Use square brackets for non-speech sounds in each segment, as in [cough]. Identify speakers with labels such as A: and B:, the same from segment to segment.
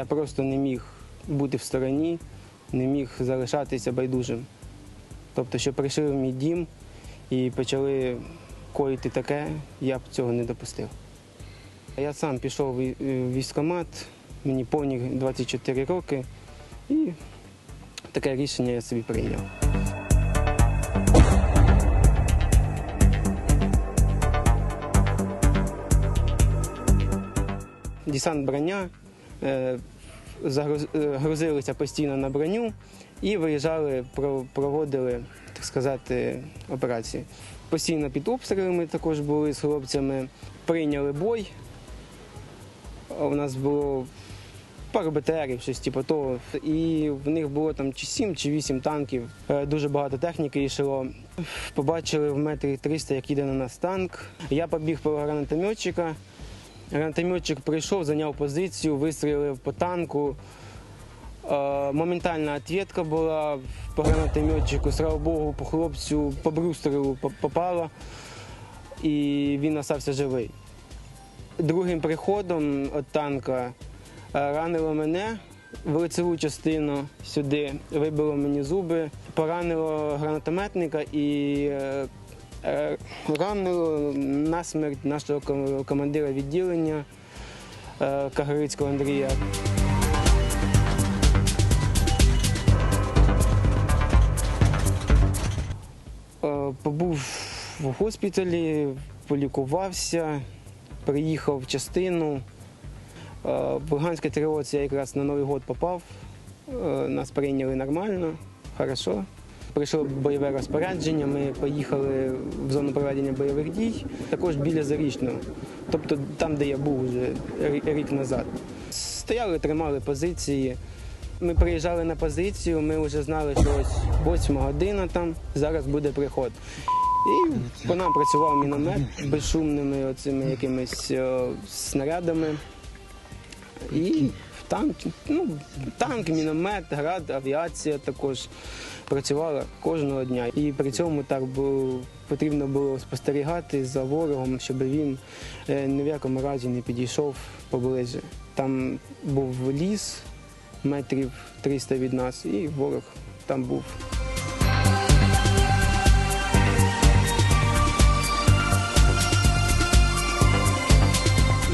A: Я просто не міг бути в стороні, не міг залишатися байдужим. Тобто, що прийшли в мій дім і почали коїти таке, я б цього не допустив. Я сам пішов в в військкомат, мені повні 24 роки, і таке рішення я собі прийняв. Десант броня, е, загруз- е, постійно на броню і виїжджали, про- проводили, так сказати, операції. Постійно під обстрілами також були з хлопцями. Прийняли бой. У нас було пару БТРів, щось типу того. І в них було там чи 7 чи 8 танків. Е, Дуже багато техніки йшло. Побачили в метрі 300, як їде на нас танк. Я побіг по гранатометчика. Гранатометчик прийшов, зайняв позицію, вистрілив по танку. Е, Моментальна відповідка була по гранатометчику. Слава Богу, по хлопцю, по брустеру по- попала, і він остався живий. Другим приходом від танка е, ранило мене в лицеву частину сюди, вибило мені зуби, поранило гранатометника і е, ранило насмерть нашого командира відділення е, Кагорицького Андрія. Е, Побув в госпіталі, полікувався, приїхав в частину. Е, В тривоці я якраз на Новий год попав. Е, Нас прийняли нормально, хорошо. Прийшло бойове розпорядження, ми поїхали в зону проведення бойових дій, також біля Зарічного, тобто там, де я був вже рік назад. Стояли, тримали позиції. Ми приїжджали на позицію, ми вже знали, що ось восьма година там, зараз буде приход. І по нам працював міномет безшумними оцими якимись е, снарядами. І танк, ну, танк, міномет, град, авіація також працювала кожного дня. І при цьому так було, потрібно було спостерігати за ворогом, щоб він е, ні в якому разі не підійшов поближче. Там був ліс метрів 300 від нас, і ворог там був.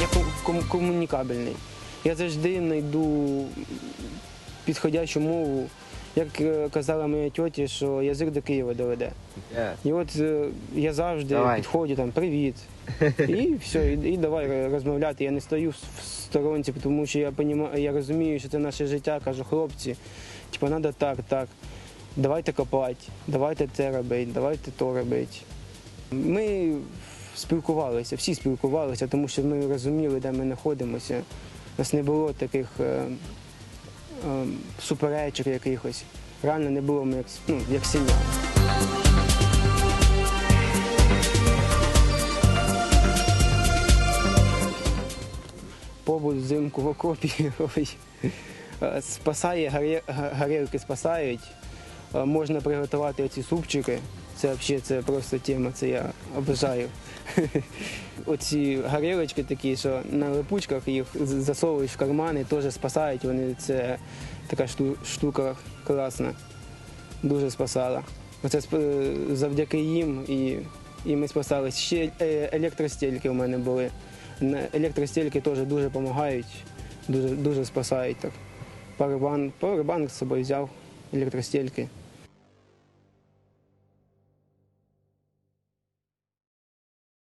A: Я ком- ком- комунікабельний. Я завжди знайду підходящу мову. Як е, казала моя тьоті, що язик до Києва доведе. І от е, я завжди
B: Давай.
A: підходжу там привіт. [laughs] І все, і, і давай розмовляти. Я не стою в сторонці, тому що я понімаю, я розумію, що це наше життя. Кажу, хлопці, типу, треба так, так. Давайте копати, давайте це робити, давайте то робити. Ми спілкувалися, всі спілкувалися, тому що ми розуміли, де ми знаходимося. У нас не було таких е, е, суперечок якихось. Реально не було ми як, ну, як сім'я. побут взимку в окопі [laughs] е, спасає, гарє- га- спасають. Е, Можна приготувати оці супчики. Це взагалі це просто тема, це я обожаю. [laughs] Оці гарелочки такі, що на липучках їх засовуєш в кармани, теж спасають. Вони це така штука класна. Дуже спасала. Оце завдяки їм і, і ми спасались. Ще е, електростільки у мене були. Електростільки теж дуже допомагають, дуже, дуже спасають. Так. Парабан, парабанк з собою взяв, електростільки.